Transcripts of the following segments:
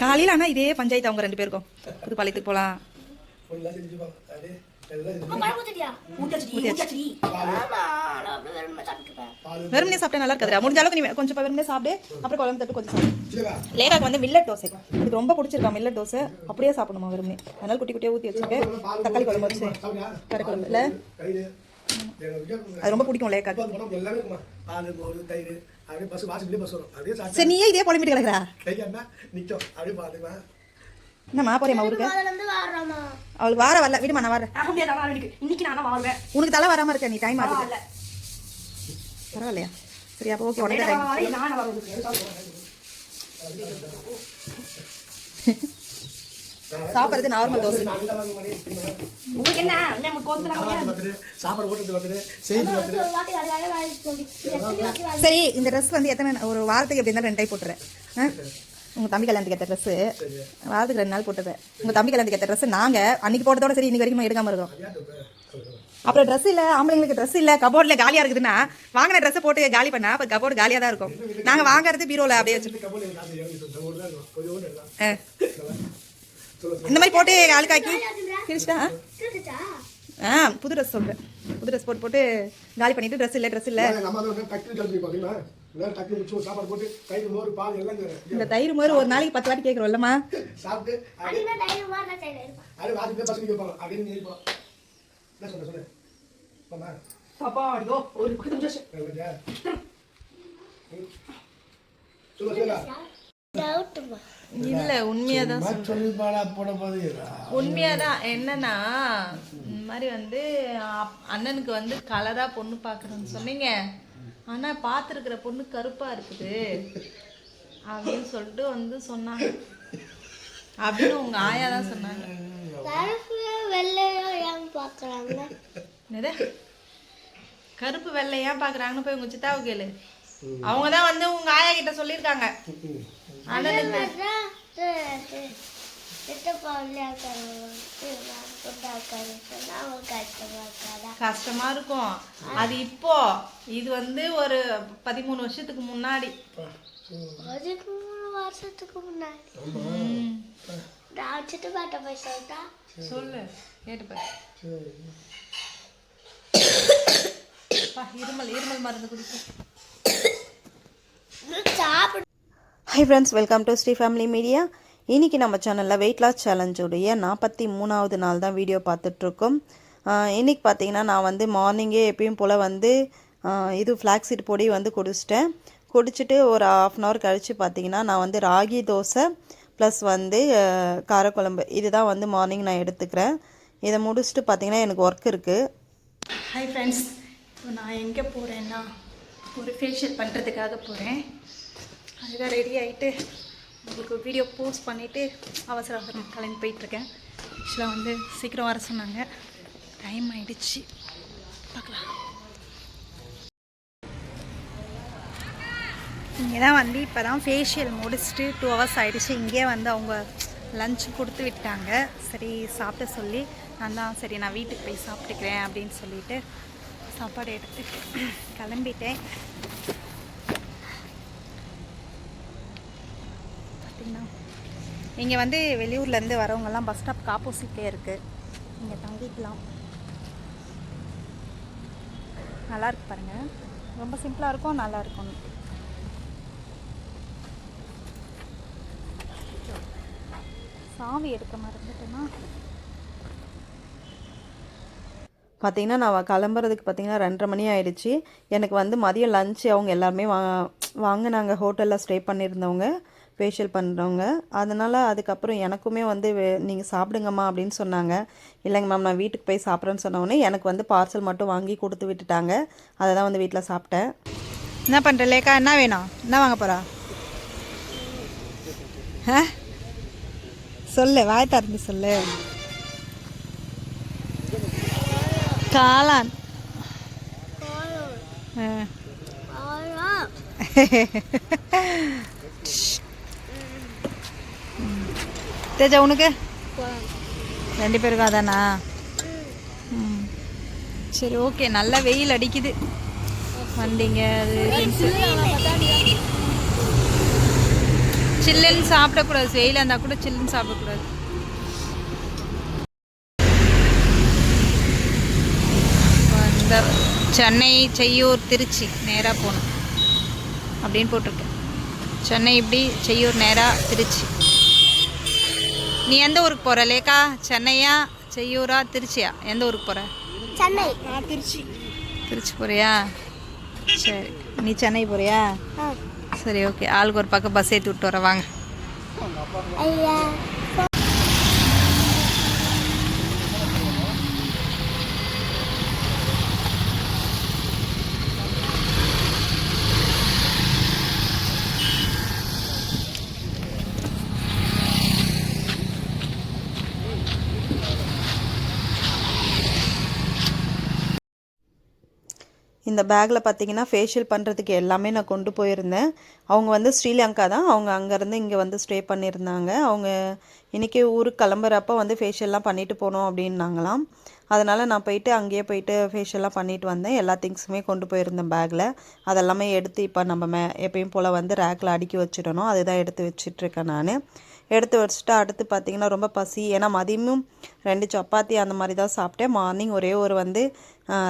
காலையில் ஆனால் இதே பஞ்சாயத்து அவங்க ரெண்டு பேருக்கும். புதுப்பாளையத்துக்கு போகலாம் வெறுமனே சாப்பிட்டா நல்லா இருக்காதுடா. முடிஞ்ச அளவுக்கு நீ கொஞ்சம் வெறுமனே சாப்பிடு. அப்புறம் குழம்பு தட்டு கொஞ்சம் சாப்பிடு. லேகாக்கு வந்து மில்லட் தோசை. எனக்கு ரொம்ப பிடிச்சிருக்கா மில்லட் தோசை. அப்படியே சாப்பிடணுமா வெறுமனே. அதனால குட்டி குட்டியாக ஊற்றி வச்சுருக்கேன். தக்காளி குழம்பு வச்சு. கரை குழம்பு. இல்லை? அது ரொம்ப பிடிக்கும் லேகாக்கு சரி நீயே இதே புலம்பிட்டு கிடக்குறா? என்னம்மா போறியம்மா ஊருக்கு? அவளுக்கு வார வரல. விடுமா நான் வரேன். இன்னைக்கு நானும் வருவேன். உனக்கு தலை வராம இருக்க நீ? டைம் ஆகுது. பரவாயில்லையா? சரி அப்போ ஓகே உடனே சாப்பிட்றது நார்மல் தோசை. உங்களுக்கு என்ன? சரி இந்த ட்ரெஸ் வந்து எத்தனை ஒரு வாரத்துக்கு எப்படி இருந்தாலும் ரெண்டு டைம் போட்டுறேன். ஆ? உங்க தம்பி கல்யாணத்துக்கு ஏற்ற ட்ரெஸ் வாரத்துக்கு ரெண்டு நாள் போட்டுறேன் உங்க தம்பி கல்யாணத்துக்கு ஏற்ற ட்ரெஸ் நாங்க அன்னைக்கு போட்டதோட சரி இன்னைக்கு வரைக்கும் எடுக்காம இருக்கோம். அப்புறம் ட்ரெஸ் இல்ல ஆம்பளைங்களுக்கு ட்ரெஸ் இல்ல கபோர்ட்ல காலியா இருக்குதுன்னா வாங்கின ட்ரெஸ் போட்டு காலி பண்ணா அப்ப கபோர்டு காலியா தான் இருக்கும். நாங்க வாங்குறது பீரோல அப்படியே. இந்த மாதிரி போட்டு ஆளுக்காக்கி கேட்டுச்சா ஆ புது ட்ரெஸ் சொல்றேன். புது ட்ரெஸ் போட்டு போட்டு காலி பண்ணிட்டு ட்ரெஸ் இல்ல ட்ரெஸ் இல்ல. நம்ம வந்து டக்கு கிளம்பி பார்த்தீங்களா எல்லாரும் டக்கு முடிச்சு சாப்பாடு போட்டு தயிர் மோர் பால் எல்லாம் இங்க இந்த தயிர் மாதிரி ஒரு நாளைக்கு பத்து வாட்டி கேட்குறோம்லம்மா சாப்பிட்டு என்ன சொல்ல. சொல்லு ஆமா பாப்பா அடியோ ஒரு பத்து நிமிஷம். சொல்லுங்க சொல்ல சொல்ல. டவுட்டுமா? இல்ல உண்மையாதான் உண்மையாதான். என்னன்னா இந்த மாதிரி வந்து அண்ணனுக்கு வந்து கலரா பொண்ணு பார்க்கணும்னு சொன்னீங்க. ஆனா பார்த்துருக்கிற பொண்ணு கருப்பா இருக்குது. அப்படின்னு சொல்லிட்டு வந்து சொன்னாங்க. அப்படின்னு உங்க ஆயா தான் சொன்னாங்க பார்க்குறாங்க என்னது? கருப்பு வெள்ளை ஏன் பாக்குறாங்கன்னு போய் உங்க சித்தாவை கேளு. அவங்க தான் வந்து உங்க ஆயா கிட்ட சொல்லியிருக்காங்க. கஷ்டமா இருக்கும். அது இப்போ இது வந்து ஒரு பதிமூணு வருஷத்துக்கு முன்னாடி. வருஷத்துக்கு முன்னாடி. நான் சித்தப்பாட்ட போய் சொல்லிட்டா? சொல்லு இருமல் இருமல் மருந்து குடிக்கும் சாப்பிடு. Hi friends welcome to Sri family media இன்றைக்கி நம்ம சேனலில் வெயிட் லாஸ் சேலஞ்சுடைய நாற்பத்தி மூணாவது நாள் தான் வீடியோ பார்த்துட்ருக்கோம். இன்றைக்கி பார்த்தீங்கன்னா நான் வந்து மார்னிங்கே எப்பயும் போல் வந்து இது ஃப்ளாக்ஸீட் பொடி வந்து குடிச்சிட்டேன். குடிச்சிட்டு ஒரு ஆஃப் அன் ஹவர் கழித்து பார்த்தீங்கன்னா நான் வந்து ராகி தோசை ப்ளஸ் வந்து காரக்குழம்பு. இதுதான் வந்து மார்னிங் நான் எடுத்துக்கிறேன். இதை முடிச்சுட்டு பார்த்தீங்கன்னா எனக்கு ஒர்க் இருக்குது ஹாய் ஃப்ரெண்ட்ஸ் இப்போ நான் எங்கே போகிறேன்னா ஒரு ஃபேஷியல் பண்ணுறதுக்காக போகிறேன் அதுதான் ரெடி ஆகிட்டு உங்களுக்கு வீடியோ போஸ்ட் பண்ணிவிட்டு அவசர அவசரம் கிளம்பி போயிட்டுருக்கேன். ஆக்சுவலாக வந்து சீக்கிரம் வர சொன்னாங்க. டைம் ஆகிடுச்சு பார்க்கலாம். இங்கே தான் வந்து இப்போ தான் ஃபேஷியல் முடிச்சுட்டு டூ ஹவர்ஸ் ஆகிடுச்சு இங்கேயே வந்து அவங்க லஞ்ச் கொடுத்து விட்டாங்க. சரி சாப்பிட சொல்லி நான் தான் சரி நான் வீட்டுக்கு போய் சாப்பிட்டுக்கிறேன் அப்படின்னு சொல்லிட்டு சாப்பாடு எடுத்து கிளம்பிட்டேன். பார்த்தீங்கன்னா இங்கே வந்து வெளியூர்லேருந்து வரவங்கெல்லாம் பஸ் ஸ்டாப்க்கு ஆப்போசிட்லேயே இருக்குது இங்கே தங்கிக்கலாம். நல்லா இருக்கு பாருங்கள் ரொம்ப சிம்பிளாக இருக்கும் நல்லா இருக்கும் சாவி எடுக்க மறந்துட்டேன்னா பார்த்தீங்கன்னா நான் கிளம்புறதுக்கு பார்த்தீங்கன்னா ரெண்டரை மணி ஆயிடுச்சு. எனக்கு வந்து மதியம் லஞ்ச் அவங்க எல்லாருமே வா வாங்கினாங்க. ஹோட்டலில் ஸ்டே பண்ணியிருந்தவங்க ஃபேஷியல் பண்ணுறவங்க அதனால் அதுக்கப்புறம் எனக்குமே வந்து நீங்கள் சாப்பிடுங்கம்மா அப்படின்னு சொன்னாங்க. இல்லைங்க மேம் நான் வீட்டுக்கு போய் சாப்பிட்றேன்னு சொன்னோடனே எனக்கு வந்து பார்சல் மட்டும் வாங்கி கொடுத்து விட்டுட்டாங்க. அதை தான் வந்து வீட்டில் சாப்பிட்டேன். என்ன பண்ணுற லேக்கா என்ன வேணும்? என்ன வாங்க போகிறா ஆ? சொல்லு வாய் திறந்து சொல்லு. காளான். தேஜா உனக்கு? ரெண்டு பேருக்கும் அதானா? சரி ஓகே. நல்லா வெயில் அடிக்குது. வந்தீங்க அது சில்லுன்னு சாப்பிடக்கூடாது. வெயில் இருந்தால் கூட சில்லுன்னு சாப்பிடக்கூடாது. இந்த சென்னை செய்யூர் திருச்சி நேராக போகணும். அப்படின்னு போட்டிருக்கேன் சென்னை இப்படி செய்யூர் நேராக திருச்சி. நீ எந்த ஊருக்கு போகிற லேக்கா சென்னையா செய்யூரா திருச்சியா? எந்த ஊருக்கு போகிற சென்னை. திருச்சி. போறியா? சரி. நீ சென்னை போறியா? சரி ஓகே ஆளுக்கு ஒரு பக்கம் பஸ் ஏற்றி விட்டு வரவாங்க இந்த பேக்கில் பார்த்தீங்கன்னா ஃபேஷியல் பண்ணுறதுக்கு எல்லாமே நான் கொண்டு போயிருந்தேன். அவங்க வந்து ஸ்ரீலங்கா தான். அவங்க அங்கேருந்து இங்கே வந்து ஸ்டே பண்ணியிருந்தாங்க. அவங்க இன்றைக்கி ஊருக்கு கிளம்புறப்ப வந்து ஃபேஷியல்லாம் பண்ணிட்டு போகணும் அப்படின்னாங்களாம். அதனால் நான் போயிட்டு அங்கேயே போயிட்டு ஃபேஷியல்லாம் பண்ணிட்டு வந்தேன். எல்லா திங்ஸுமே கொண்டு போயிருந்தேன் பேக்கில் அதெல்லாமே எடுத்து இப்போ நம்ம மே எப்பயும் போல் வந்து ரேக்கில் அடுக்கி வச்சிடணும். அதுதான் எடுத்து வச்சிட்ருக்கேன் நான். எடுத்து வச்சுட்டு அடுத்து பார்த்தீங்கன்னா ரொம்ப பசி. ஏன்னா மதியமும் ரெண்டு சப்பாத்தி அந்த மாதிரி தான் சாப்பிட்டேன். மார்னிங் ஒரே ஒரு வந்து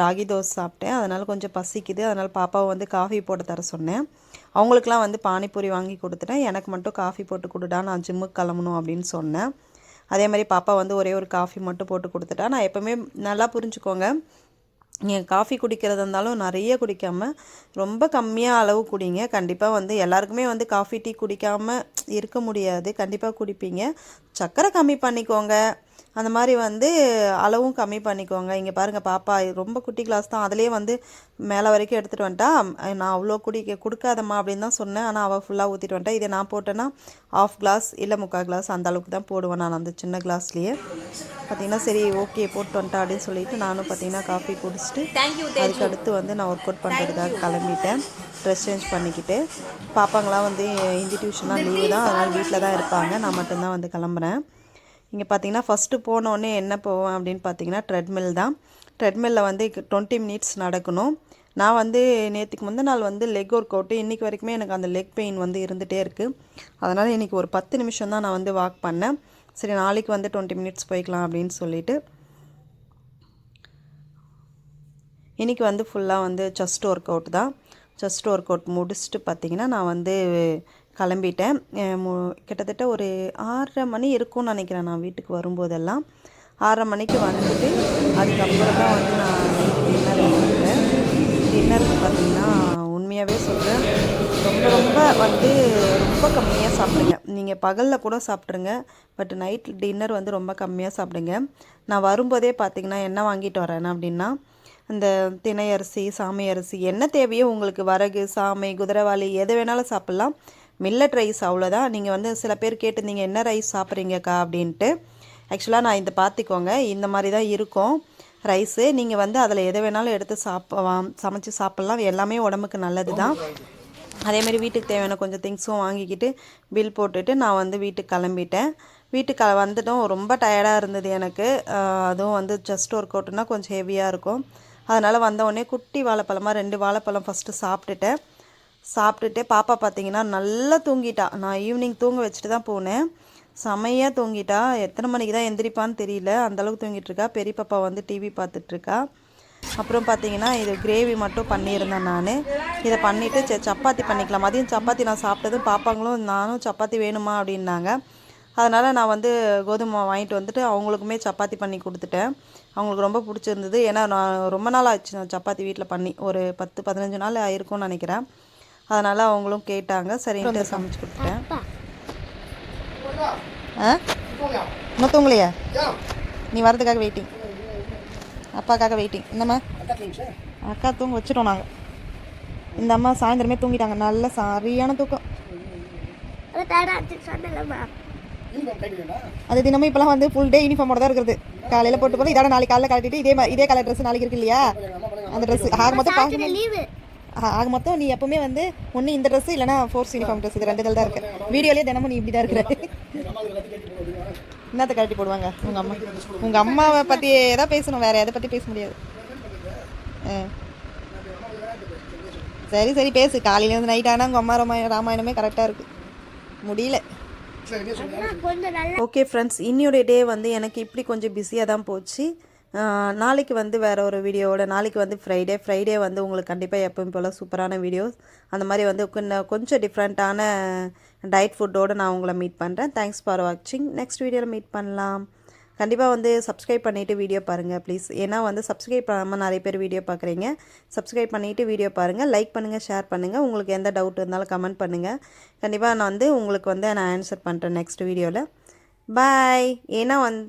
ராகி தோசை சாப்பிட்டேன். அதனால் கொஞ்சம் பசிக்குது. அதனால் பாப்பாவை வந்து காஃபி போட்டு தர சொன்னேன். அவங்களுக்குலாம் வந்து பானிபூரி வாங்கி கொடுத்துட்டேன். எனக்கு மட்டும் காஃபி போட்டு கொடுடா நான் ஜிம்முக்கு கிளம்பணும் அப்படின்னு சொன்னேன். அதே மாதிரி பாப்பா வந்து ஒரே ஒரு காஃபி மட்டும் போட்டு கொடுத்துட்டா. நான் எப்போவுமே நல்லா புரிஞ்சுக்கோங்க. நீங்கள் காஃபி குடிக்கிறதா இருந்தாலும் நிறைய குடிக்காமல் ரொம்ப கம்மியாக அளவு குடிங்க. கண்டிப்பாக வந்து எல்லாருக்குமே வந்து காஃபி டீ குடிக்காமல் இருக்க முடியாது. கண்டிப்பாக குடிப்பீங்க. சர்க்கரை கம்மி பண்ணிக்கோங்க. அந்த மாதிரி வந்து அளவும் கம்மி பண்ணிக்கோங்க. இங்கே பாருங்கள் பாப்பா ரொம்ப குட்டி கிளாஸ் தான். அதிலே வந்து மேலே வரைக்கும் எடுத்துகிட்டு வந்துட்டா நான் அவ்வளோ குடிக்க கொடுக்காதம்மா அப்படின்னு தான் சொன்னேன். ஆனால் அவள் ஃபுல்லாக ஊற்றிட்டு வந்துட்டா. இதை நான் போட்டேன்னா ஆஃப் கிளாஸ் இல்லை முக்கால் கிளாஸ் அந்த அளவுக்கு தான் போடுவேன் நான் அந்த சின்ன கிளாஸ்லேயே பார்த்தீங்கன்னா சரி ஓகே போட்டு வந்துட்டா அப்படின்னு சொல்லிட்டு நானும் பார்த்தீங்கன்னா காஃபி குடிச்சிட்டு அதுக்கு அடுத்து வந்து நான் ஒர்க் அவுட் பண்ணுறதுக்காக கிளம்பிட்டேன். ட்ரெஸ் சேஞ்ச் பண்ணிக்கிட்டு. பாப்பாங்களாம் வந்து டியூஷன்லாம் லீவு தான். அதனால் வீட்டில் தான் இருப்பாங்க. நான் மட்டும்தான் வந்து கிளம்புறேன். இங்கே பார்த்தீங்கன்னா ஃபஸ்ட்டு போனோடனே என்ன போவேன் அப்படின்னு பார்த்தீங்கன்னா ட்ரெட்மில் தான். ட்ரெட்மில்லில் வந்து டுவெண்ட்டி மினிட்ஸ் நடக்கணும். நான் வந்து நேற்றுக்கு முந்த நாள் வந்து லெக் ஒர்க் அவுட்டு இன்றைக்கி வரைக்குமே எனக்கு அந்த லெக் பெயின் வந்து இருந்துகிட்டே இருக்குது அதனால் இன்றைக்கி ஒரு பத்து நிமிஷம் தான் நான் வந்து வாக் பண்ணேன். சரி நாளைக்கு வந்து டுவெண்ட்டி மினிட்ஸ் போய்க்கலாம் அப்படின்னு சொல்லிட்டு. இன்றைக்கி வந்து ஃபுல்லாக வந்து செஸ்ட் ஒர்க் அவுட் தான். செஸ்ட் ஒர்க் அவுட் முடிச்சுட்டு பார்த்திங்கன்னா நான் வந்து கிளம்பிட்டேன். கிட்டத்தட்ட ஒரு ஆறரை மணி இருக்கும்னு நினைக்கிறேன் நான் வீட்டுக்கு வரும்போதெல்லாம். ஆறரை மணிக்கு வந்துட்டு அதுக்கப்புறம் தான் வந்து நான் டின்னர் எடுத்துக்கிறேன் டின்னருக்கு பார்த்திங்கன்னா உண்மையாகவே சொல்கிறேன் ரொம்ப ரொம்ப வந்து ரொம்ப கம்மியாக சாப்பிடுங்க. நீங்கள் பகலில் கூட சாப்பிட்ருங்க பட் நைட் டின்னர் வந்து ரொம்ப கம்மியாக சாப்பிடுங்க. நான் வரும்போதே பார்த்தீங்கன்னா என்ன வாங்கிட்டு வரேன் அப்படின்னா இந்த தினை அரிசி சாமை அரிசி என்ன தேவையோ உங்களுக்கு வரகு சாமை குதிரைவாளி எது வேணாலும் சாப்பிட்லாம். மில்லட் ரைஸ் அவ்வளோதான் நீங்கள் வந்து சில பேர் கேட்டிருந்தீங்க என்ன ரைஸ் சாப்பிட்றீங்கக்கா? அப்படின்ட்டு. ஆக்சுவலாக நான் இந்த பார்த்துக்கோங்க. இந்த மாதிரி தான் இருக்கும். ரைஸு நீங்கள் வந்து அதில் எதை வேணாலும் எடுத்து சாப்பிடலாம் சமைச்சு சாப்பிட்லாம். எல்லாமே உடம்புக்கு நல்லது தான் அதேமாரி வீட்டுக்கு தேவையான கொஞ்சம் திங்ஸும் வாங்கிக்கிட்டு பில் போட்டுட்டு நான் வந்து வீட்டுக்கு கிளம்பிட்டேன். வீட்டுக்கு க- வந்துட்டோம். ரொம்ப டயர்டாக இருந்தது எனக்கு. அதுவும் வந்து ஜஸ்ட் ஒர்க் அவுட்னா கொஞ்சம் ஹெவியாக இருக்கும். அதனால் வந்த உடனே குட்டி வாழைப்பழமாக ரெண்டு வாழைப்பழம் ஃபஸ்ட்டு சாப்பிட்டுட்டேன். சாப்பிட்டுட்டு பாப்பா பார்த்தீங்கன்னா நல்லா தூங்கிட்டா. நான் ஈவினிங் தூங்க வச்சுட்டு தான் போனேன். செமையாக தூங்கிட்டா. எத்தனை மணிக்கு தான் எந்திரிப்பான்னு தெரியல. அந்தளவுக்கு தூங்கிட்டு இருக்கா. பெரிய பாப்பா வந்து டிவி பார்த்துட்ருக்கா அப்புறம் பார்த்தீங்கன்னா இது கிரேவி மட்டும் பண்ணியிருந்தேன் நான். இதை பண்ணிவிட்டு சரி சப்பாத்தி பண்ணிக்கலாம். மதியம் சப்பாத்தி நான் சாப்பிட்டதும் பாப்பாங்களும் நானும் சப்பாத்தி வேணுமா அப்படின்னாங்க. அதனால் நான் வந்து கோதுமை வாங்கிட்டு வந்துட்டு அவங்களுக்குமே சப்பாத்தி பண்ணி கொடுத்துட்டேன். அவங்களுக்கு ரொம்ப பிடிச்சிருந்தது. ஏன்னா நான் ரொம்ப நாள் ஆச்சு நான் சப்பாத்தி வீட்டில் பண்ணி. ஒரு பத்து பதினஞ்சு நாள் ஆயிருக்கும்னு நினைக்கிறேன். அதனால் அவங்களும் கேட்டாங்க. சரின்ட்டு சமைச்சு கொடுத்துட்டேன். ஆ இன்னும் தூங்கலையா? நீ வரதுக்காக வெயிட்டிங் அப்பாக்காக வெயிட்டிங் இந்தம்மா அக்கா தூங்க வச்சிட்டோம் நாங்கள் இந்த அம்மா சாயந்தரமே தூங்கிட்டாங்க. நல்ல சரியான தூக்கம். அது தினமும் இப்போலாம் வந்து ஃபுல் டே யூனிஃபார்மோட தான் இருக்குது. காலையில் போட்டு போது இதோட நாளைக்கு காலையில் கட்டிட்டு இதே இதே கலர் ட்ரெஸ் நாளைக்கு இருக்கு இல்லையா? அந்த ட்ரெஸ் ஆக மொத்தம் பார்க்கணும் லீவு ஆக மொத்தம் நீ எப்பவுமே வந்து ஒன்று இந்த ட்ரெஸ் இல்லைனா ஃபோர்ஸ் யூனிஃபார்ம் ட்ரெஸ் இது ரெண்டு தான் இருக்கு. வீடியோலேயே தினமும் நீ இப்படி தான் இருக்கிற. என்னத்தை கட்டி போடுவாங்க? உங்கள் அம்மா. உங்கள் அம்மாவை பற்றி எதாவது பேசணும் வேறு எதை பற்றி பேச முடியாது. ஆ சரி சரி பேசு. காலையிலேருந்து நைட் ஆனால் உங்கள் அம்மா ராமாயணம் ராமாயணமே கரெக்டாக இருக்குது முடியல. ஓகே ஃப்ரெண்ட்ஸ் இன்னியோட டே வந்து எனக்கு இப்படி கொஞ்சம் பிஸியாக தான் போச்சு. நாளைக்கு வந்து வேறு ஒரு வீடியோவோட நாளைக்கு வந்து ஃப்ரைடே ஃப்ரைடே வந்து உங்களுக்கு கண்டிப்பாக எப்பவும் போல் சூப்பரான வீடியோஸ் அந்த மாதிரி வந்து கொஞ்சம் கொஞ்சம் டிஃப்ரெண்ட்டான டயட் ஃபுட்டோடு நான் உங்களை மீட் பண்ணுறேன் தேங்க்ஸ் ஃபார் வாட்சிங் நெக்ஸ்ட் வீடியோவில் மீட் பண்ணலாம். கண்டிப்பாக வந்து சப்ஸ்கிரைப் பண்ணிவிட்டு வீடியோ பாருங்கள் ப்ளீஸ் ஏன்னா வந்து சப்ஸ்கிரைப் பண்ணாமல் நிறைய பேர் வீடியோ பார்க்குறீங்க. சப்ஸ்கிரைப் பண்ணிவிட்டு வீடியோ பாருங்கள் லைக் பண்ணுங்கள் ஷேர் பண்ணுங்கள் உங்களுக்கு எந்த டவுட் இருந்தாலும் கமெண்ட் பண்ணுங்கள் கண்டிப்பாக நான் வந்து உங்களுக்கு வந்து நான் ஆன்சர் பண்ணுறேன் நெக்ஸ்ட் வீடியோவில் பாய் ஏன்னா வந்து